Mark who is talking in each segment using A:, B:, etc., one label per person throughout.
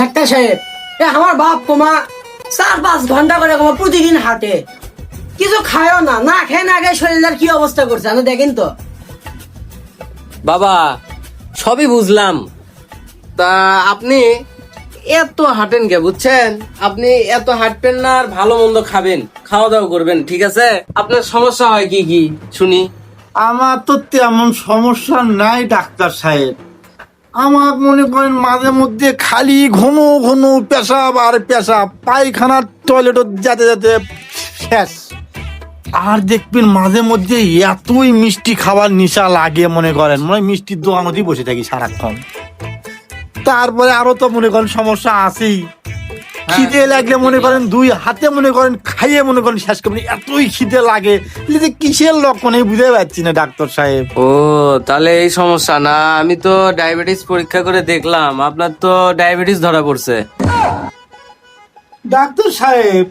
A: Doctor সাহেব এ আমার বাপ কমা চার পাঁচ ঘণ্টা করে কমা প্রতিদিন হাঁটে। কিছু খায়ও না না খেয়ে না খেয়ে শরীরের কি অবস্থা করছে আমি দেখেন তো।
B: বাবা সবই বুঝলাম। তা আপনি এত হাঁটেন কে বুঝছেন? আপনি এত হাঁটবেন না আর ভালো মন্দ খাবেন। খাওয়া দাওয়া করবেন ঠিক আছে? আপনার সমস্যা হয় কি কি? শুনি।
C: আমার তো তেমন সমস্যা নাই ডাক্তার সাহেব। আমার মনে করেন মাঝে মধ্যে খালি ঘন ঘন পেশাব আর পেশাব। পায়খানার টয়লেটও যেতে যেতে শেষ। আর দেখবেন মাঝে মধ্যে এতই মিষ্টি খাবার নেশা লাগে মনে করেন। মনে হয় মিষ্টির দোকানতেই বসে থাকি সারাক্ষণ। তারপরে আরও তো মনে করেন সমস্যা আছেই। খিদে লাগলে মনে করেন দুই হাতে মনে করেন খাইয়ে মনে করেন শেষ করবেন এতই খিদে লাগে। যে কিসের লক্ষণ এই বুঝতে পারছি না ডাক্তার সাহেব।
B: ও তাহলে এই সমস্যা না আমি তো ডায়াবেটিস পরীক্ষা করে দেখলাম আপনার তো ডায়াবেটিস ধরা পড়ছে।
C: ডাক্তার সাহেব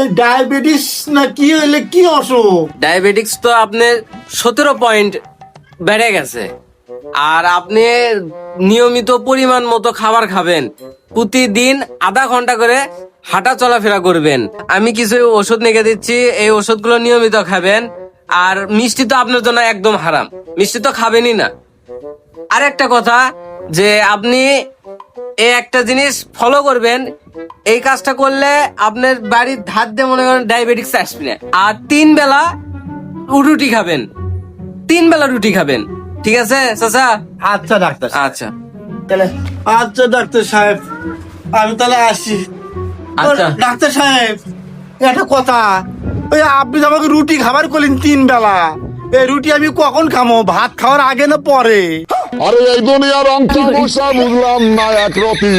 C: এই ডায়াবেটিস না কি হইলে কি অসুখ?
B: ডায়াবেটিস তো আপনার সতেরো পয়েন্ট বেড়ে গেছে। আর আপনি নিয়মিত পরিমাণ মতো খাবার খাবেন। প্রতিদিন আধা ঘণ্টা করে হাঁটা চলাফেরা করবেন। আমি কিছু ওষুধ লিখে দিচ্ছি, এই ওষুধগুলো নিয়মিত খাবেন। আর মিষ্টি তো আপনার জন্য একদম হারাম। মিষ্টি তো খাবেনই না। আর একটা কথা, যে আপনি এই একটা জিনিস ফলো করবেন। এই কাজটা করলে আপনার বাড়ির ধার দিয়ে মনে করেন ডায়াবেটিক্স আসবে না। আর তিন বেলা রুটি খাবেন। তিন বেলা রুটি খাবেন। ঠিক আছে চাচা?
C: আচ্ছা ডাক্তার
B: আচ্ছা।
C: তাহলে আচ্ছা ডাক্তার সাহেব আমি তাহলে আসি।
B: আচ্ছা।
C: ডাক্তার সাহেব একটা কথা। ওই আপনি আমাকে রুটি খাবার করলেন তিন বেলা। এই রুটি আমি কখন খামো? ভাত খাওয়ার আগে না পরে?
D: আরে এই দুনিয়ার অঙ্ক বুঝলাম না একরতি